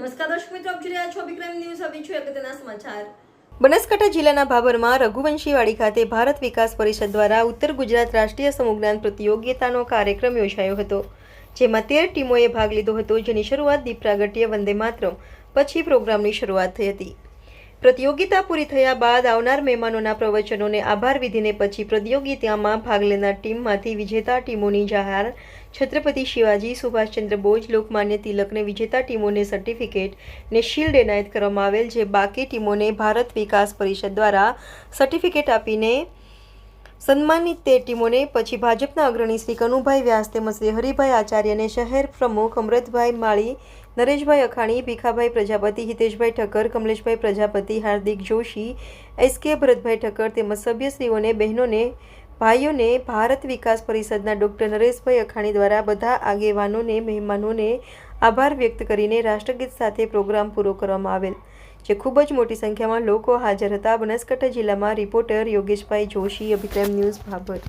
નમસ્કાર દર્શક મિત્રો, આપ જોઈ રહ્યા છો વિક્રમ ન્યૂઝ. હવે છું અગત્યના સમાચાર. બનાસકાંઠા જિલ્લાના ભાભરમાં રઘુવંશીવાડી ખાતે ભારત વિકાસ પરિષદ દ્વારા ઉત્તર ગુજરાત રાષ્ટ્રીય સમુજ્ઞાન પ્રતિયોગિતાનો કાર્યક્રમ યોજાયો હતો, જેમાં તેર ટીમોએ ભાગ લીધો હતો, જેની શરૂઆત દીપ પ્રાગટ્ય વંદે માતરમ, પછી પ્રોગ્રામની શરૂઆત થઈ હતી. પ્રતિયોગિતા પૂરી થયા બાદ આવનાર મહેમાનોના પ્રવચનોને આભાર વિધિને પછી પ્રતિયોગિતામાં ભાગ લેનાર ટીમમાંથી વિજેતા ટીમોની જાહેર છત્રપતિ શિવાજી, સુભાષચંદ્ર બોઝ, લોકમાન્ય તિલકને વિજેતા ટીમોને સર્ટિફિકેટ ને શિલ્ડ એનાયત કરવામાં આવેલ જે બાકી ટીમોને ભારત વિકાસ પરિષદ દ્વારા સર્ટિફિકેટ આપીને સન્માનિત તે ટીમોને પછી ભાજપના અગ્રણી શ્રી કનુભાઈ વ્યાસ તેમજ શ્રી હરિભાઈ આચાર્ય અને શહેર પ્રમુખ અમૃતભાઈ માળી નરેશભાઈ અખાણી, ભીખાભાઈ પ્રજાપતિ, હિતેશભાઈ ઠક્કર, કમલેશભાઈ પ્રજાપતિ, હાર્દિક જોશી, એસ કે ભરતભાઈ ઠક્કર તેમજ સભ્યશ્રીઓને, બહેનોને, ભાઈઓને ભારત વિકાસ પરિષદના ડૉક્ટર નરેશભાઈ અખાણી દ્વારા બધા આગેવાનોને, મહેમાનોને આભાર વ્યક્ત કરીને રાષ્ટ્રગીત સાથે પ્રોગ્રામ પૂરો કરવામાં આવેલ, જે ખૂબ જ મોટી સંખ્યામાં લોકો હાજર હતા. બનાસકાંઠા જિલ્લામાં રિપોર્ટર યોગેશભાઈ જોશી અભિક્રમ ન્યૂઝ ભાભર.